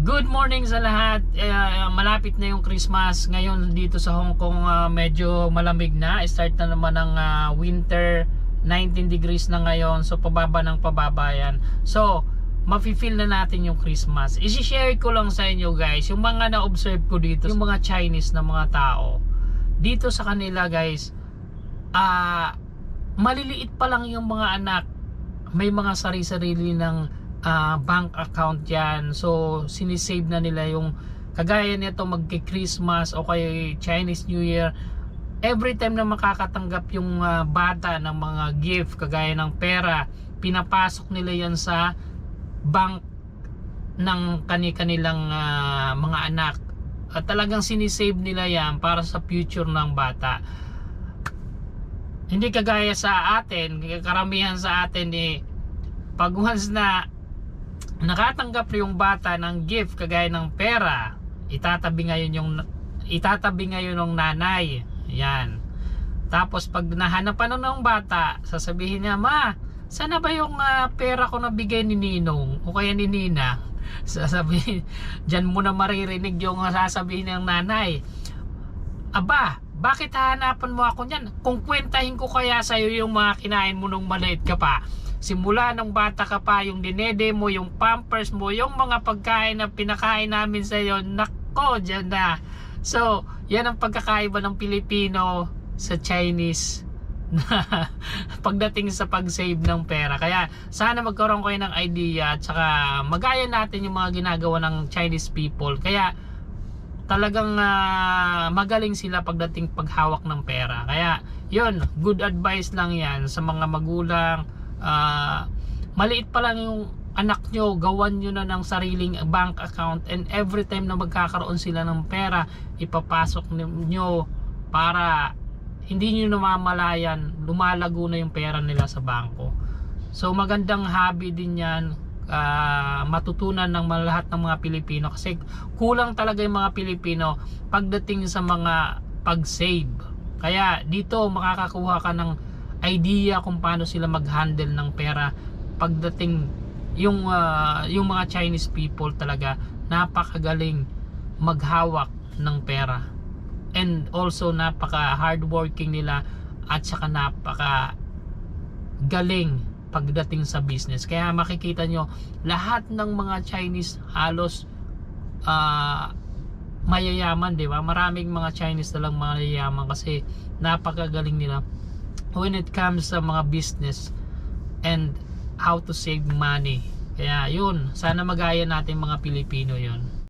Good morning sa lahat. Eh, malapit na yung Christmas. Ngayon dito sa Hong Kong ah, medyo malamig na. Start na naman ng ah, winter. 19 degrees na ngayon. So pababa ng pababa yan. So mafe-feel na natin yung Christmas. I-share ko lang sa inyo guys. Yung mga na-observe ko dito. Yung mga Chinese na mga tao. Dito sa kanila guys. Ah maliliit pa lang yung mga anak. May mga sarili-sarili ng ah, bank account yan. So, sinisave na nila yung kagaya nito magki-Christmas o kay Chinese New Year. Every time na makakatanggap yung ah, bata ng mga gift kagaya ng pera, pinapasok nila yan sa bank ng kani-kanilang ah, mga anak. At talagang sinisave nila yan para sa future ng bata. Hindi kagaya sa atin, karamihan sa atin eh, pag once na nakatanggap yung bata ng gift kagaya ng pera, itatabi ngayon yung itatabi ngayon ng nanay. Yan. Tapos pag nahanapan na ng bata, sasabihin niya, "Ma, sana ba yung ah, pera ko na bigay ni Ninong o kaya ni Nina?" Sasabihin, diyan mo na maririnig yung sasabihin ng nanay. Aba, bakit hahanapan mo ako niyan? Kung kwentahin ko kaya sa'yo yung mga kinain mo nung maliit ka pa. Simula nung bata ka pa, yung dinede mo, yung pampers mo, yung mga pagkain na pinakain namin sa'yo, nako, dyan na. So, yan ang pagkakaiba ng Pilipino sa Chinese na pagdating sa pag-save ng pera. Kaya sana magkaroon kayo ng idea at saka magaya natin yung mga ginagawa ng Chinese people. Kaya talagang ah, magaling sila pagdating paghawak ng pera. Kaya yun, good advice lang yan sa mga magulang. Ah, maliit pa lang yung anak nyo, gawan nyo na ng sariling bank account and every time na magkakaroon sila ng pera, ipapasok nyo para hindi nyo namamalayan, lumalago na yung pera nila sa bangko. So magandang hobby din yan ah, matutunan ng lahat ng mga Pilipino kasi kulang talaga yung mga Pilipino pagdating sa mga pag-save. Kaya dito makakakuha ka ng idea kung paano sila mag-handle ng pera pagdating yung ah, yung mga Chinese people talaga napakagaling maghawak ng pera and also napaka hardworking nila at saka napaka galing pagdating sa business. Kaya makikita nyo, lahat ng mga Chinese halos ah, mayayaman, di ba? Maraming mga Chinese na lang mayayaman kasi napakagaling nila when it comes sa mga business and how to save money. Kaya yun, sana magaya natin mga Pilipino yun.